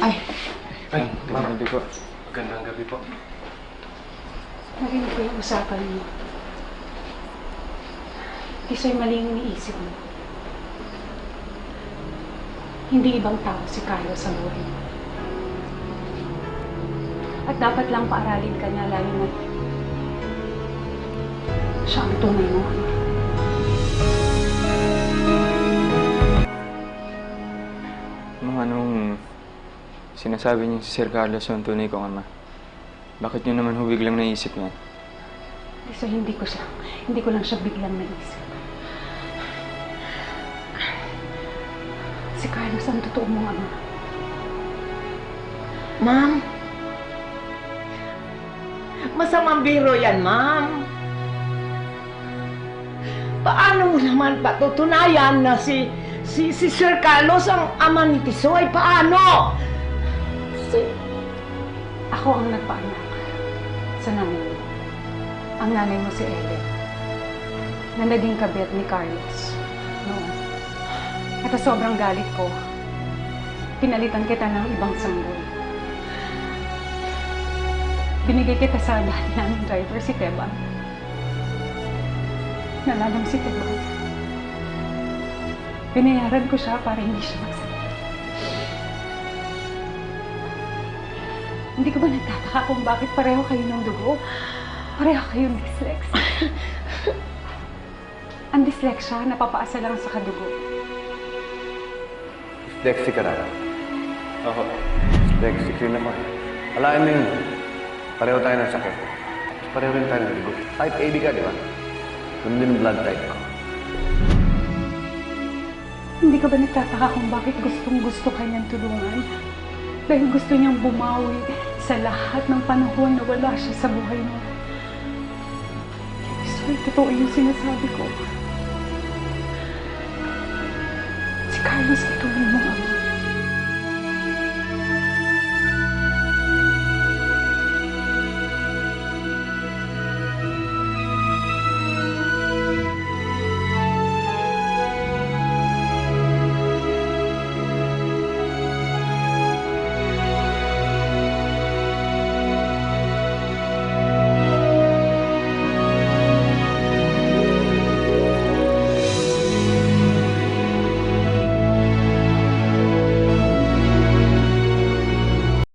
Ay, Ay, Magandang gabi po. Magandang gabi po. narinig ko yung usapan mo. Isa'y mali yung iniisip mo. Hindi ibang tao si Carlo sa buhay mo. At dapat lang paaralin ka niya lalo na siya ang tunay mo. Mga anong sinasabi niyo si Sir Carlos ang tunay kong ama? Bakit niyo naman ho biglang naisip yan? Isa hindi ko siya, hindi ko lang siya biglang naisip. Si Carlos ang totoo mong ama. Ma'am? Masamang biro yan, ma'am. Paano mo naman patutunayan na si si si Sir Carlos ang ama ni Tisoy? Paano? Nagpaanak sa nanay mo. Ang nanay mo si Ellen, na naging kabit ni Carlos noon. At sobrang galit ko, pinalitan kita ng ibang sanggol. Binigay kita sa dati naming driver, si Teban. Nalalam si Teban. Binayaran ko siya para hindi siya magsakit. Hindi ka ba nagtataka kung bakit pareho kayo ng dugo? Pareho kayong dyslexia. Ang dyslexia, napapaasa lang sa kadugo. Dyslexic ka na. Ako. Dyslexic rin naman. Alain mo yun. Pareho tayo ng sakit. Pareho rin tayo ng dugo. Type AB ka, di ba? Yun din blood type ko. Hindi ka ba nagtataka kung bakit gustong gusto ka niyang tulungan? Dahil gusto niyang bumawi sa lahat ng panahon na wala siya sa buhay mo. Sorry, totoo yung sinasabi ko. Si Carlos ang tunay mong ama.